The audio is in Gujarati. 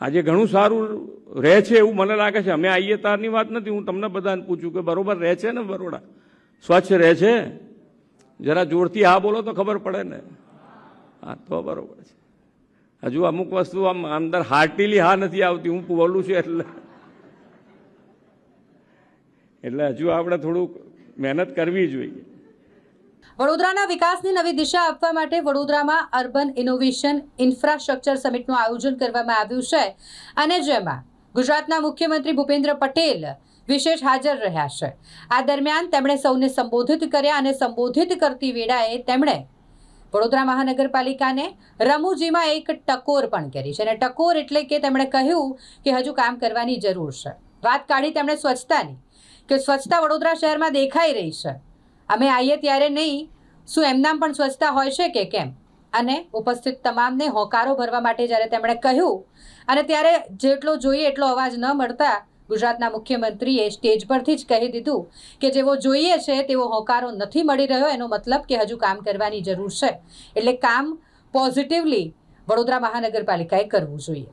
આજે ઘણું સારું રહે છે એવું મને લાગે છે. અમે આવીએ તારની વાત નથી. હું તમને બધાને પૂછું કે બરોબર રહે છે ને બરોડા? સ્વચ્છ રહે છે? જરા જોરથી હા બોલો તો ખબર પડે ને. હા, તો બરોબર છે. હજુ અમુક વસ્તુ આમ અંદર હાર્ટીલી હા નથી આવતી. હું બોલું છું એટલે. એટલે હજુ આપણે થોડુંક મહેનત કરવી જોઈએ. વડોદરાના વિકાસની નવી દિશા આપવા માટે વડોદરામાં અર્બન ઇનોવેશન ઇન્ફ્રાસ્ટ્રક્ચર સમિટનું આયોજન કરવામાં આવ્યું છે. અને જેમાં ગુજરાતના મુખ્યમંત્રી ભૂપેન્દ્ર પટેલ વિશેષ હાજર રહ્યા છે. આ દરમિયાન તેમણે સૌને સંબોધિત કર્યા અને સંબોધિત કરતી વેળાએ તેમણે વડોદરા મહાનગરપાલિકાને રમૂજીમાં એક ટકોર પણ કરી છે. અને ટકોર એટલે કે તેમણે કહ્યું કે હજુ કામ કરવાની જરૂર છે. વાત કાઢી તેમણે સ્વચ્છતાની, કે સ્વચ્છતા વડોદરા શહેરમાં દેખાઈ રહી છે. અમે આવીએ ત્યારે નહીં. શું એમનામ પણ સ્વચ્છતા હોય છે કે કેમ? અને ઉપસ્થિત તમામને હોકારો ભરવા માટે જ્યારે તેમણે કહ્યું, અને ત્યારે જેટલો જોઈએ એટલો અવાજ ન મળતા ગુજરાતના મુખ્યમંત્રીએ સ્ટેજ પરથી જ કહી દીધું કે જેવો જોઈએ છે તેવો હોકારો નથી મળી રહ્યો. એનો મતલબ કે હજુ કામ કરવાની જરૂર છે. એટલે કામ પોઝિટિવલી વડોદરા મહાનગરપાલિકાએ કરવું જોઈએ.